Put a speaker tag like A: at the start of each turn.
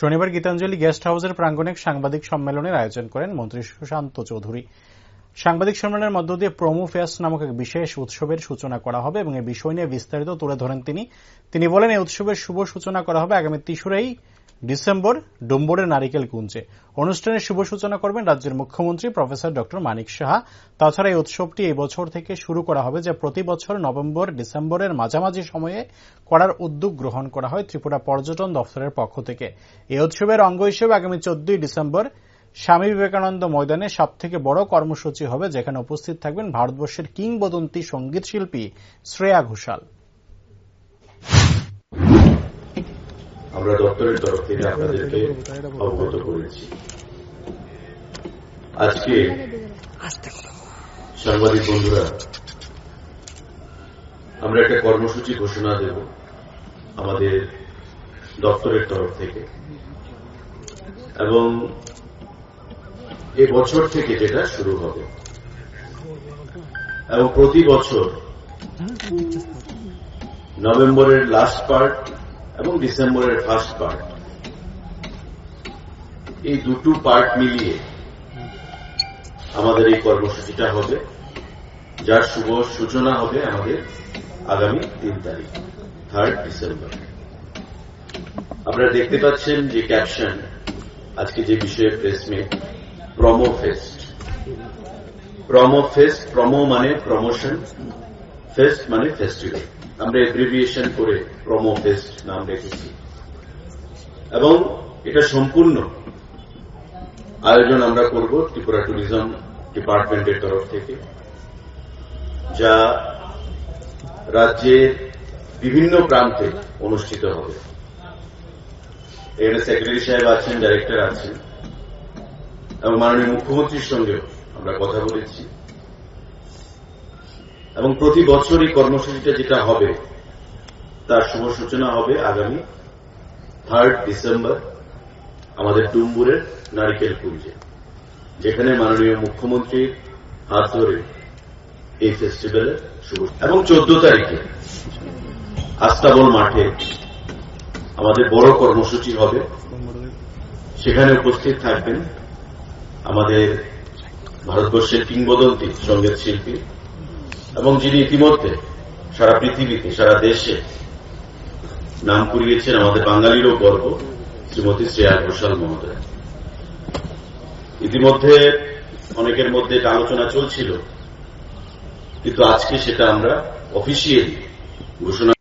A: শনিবার গীতাঞ্জলি গেস্ট হাউসের প্রাঙ্গণে সাংবাদিক সম্মেলনের আয়োজন করেন মন্ত্রী সুশান্ত চৌধুরী। সাংবাদিক সম্মেলনের মধ্য দিয়ে প্রোমো ফেস্ট নামক এক বিশেষ উৎসবের সূচনা করা হবে এবং এই বিষয় নিয়ে বিস্তারিত তুলে ধরেন তিনি। তিনি বলেন এই উৎসবের শুভ সূচনা করা হবে আগামী তেসরাই ডিসেম্বর ডুম্বরের নারিকেল কুঞ্জে। অনুষ্ঠানের শুভ সূচনা করবেন রাজ্যের মুখ্যমন্ত্রী প্রফেসর ড. মানিক সাহা। তাছাড়া এই উৎসবটি এই বছর থেকে শুরু করা হবে যা প্রতি বছর নভেম্বর, ডিসেম্বরের মাঝামাঝি সময়ে করার উদ্যোগ গ্রহণ করা হয় ত্রিপুরা পর্যটন দফতরের পক্ষ থেকে। এই উৎসবের অঙ্গ হিসেবে আগামী চোদ্দই ডিসেম্বর স্বামী বিবেকানন্দ ময়দানে সব থেকে বড় কর্মসূচি হবে, যেখানে উপস্থিত থাকবেন ভারতবর্ষের কিংবদন্তি সংগীত শিল্পী শ্রেয়া ঘোষাল।
B: আমরা দপ্তরের তরফ থেকে আপনাদেরকে অবগত করেছি। আজকে সাংবাদিক বন্ধুরা, আমরা একটা কর্মসূচি ঘোষণা দেব আমাদের দপ্তরের তরফ থেকে। এবং এ বছর থেকে যেটা শুরু হবে। এবং প্রতি বছর নভেম্বরের লাস্ট পার্ট এবং ডিসেম্বরের ফার্স্ট পার্ট এই দুটো পার্ট মিলিয়ে আমাদের এই কর্মসূচিটা হবে, যার শুভ সূচনা হবে আমাদের আগামী তিন তারিখ থার্ড ডিসেম্বর আপনারা দেখতে পাচ্ছেন যে ক্যাপশন আজকে যে বিষয়ে press meet promo fest promo fest promo মানে প্রমোশন ফেস্ট মানে ফেস্টিভ্যাল আমরা এব্রিভিয়েশন করে প্রমো ফেস্ট নাম রেখেছি। এবং এটা সম্পূর্ণ আয়োজন আমরা করব ত্রিপুরা ট্যুরিজম ডিপার্টমেন্টের তরফ থেকে, যা রাজ্যের বিভিন্ন প্রান্তে অনুষ্ঠিত হবে। এখানে সেক্রেটারি সাহেব আছেন ডাইরেক্টর আছেন, এবং মাননীয় মুখ্যমন্ত্রীর সঙ্গেও আমরা কথা বলেছি। এবং প্রতি বছর এই কর্মসূচিটা যেটা হবে, তার শুভ সূচনা হবে আগামী থার্ড ডিসেম্বর আমাদের ডুম্বুরের নারিকেল কুঞ্জে যেখানে মাননীয় মুখ্যমন্ত্রীর হাত ধরে এই ফেস্টিভ্যালের শুভ এবং চোদ্দ তারিখে আস্তাবল মাঠে আমাদের বড় কর্মসূচি হবে। সেখানে উপস্থিত থাকবেন আমাদের ভারতবর্ষের কিংবদন্তি সংগীত শিল্পী এবং যিনি ইতিমধ্যে সারা পৃথিবীতে, সারা দেশে নাম কুড়িয়েছেন আমাদের বাঙালিরও গর্ব, শ্রীমতী শ্রেয়া ঘোষাল মহোদয়। ইতিমধ্যে অনেকের মধ্যে এটা আলোচনা চলছিল, কিন্তু আজকে সেটা আমরা অফিসিয়ালি ঘোষণা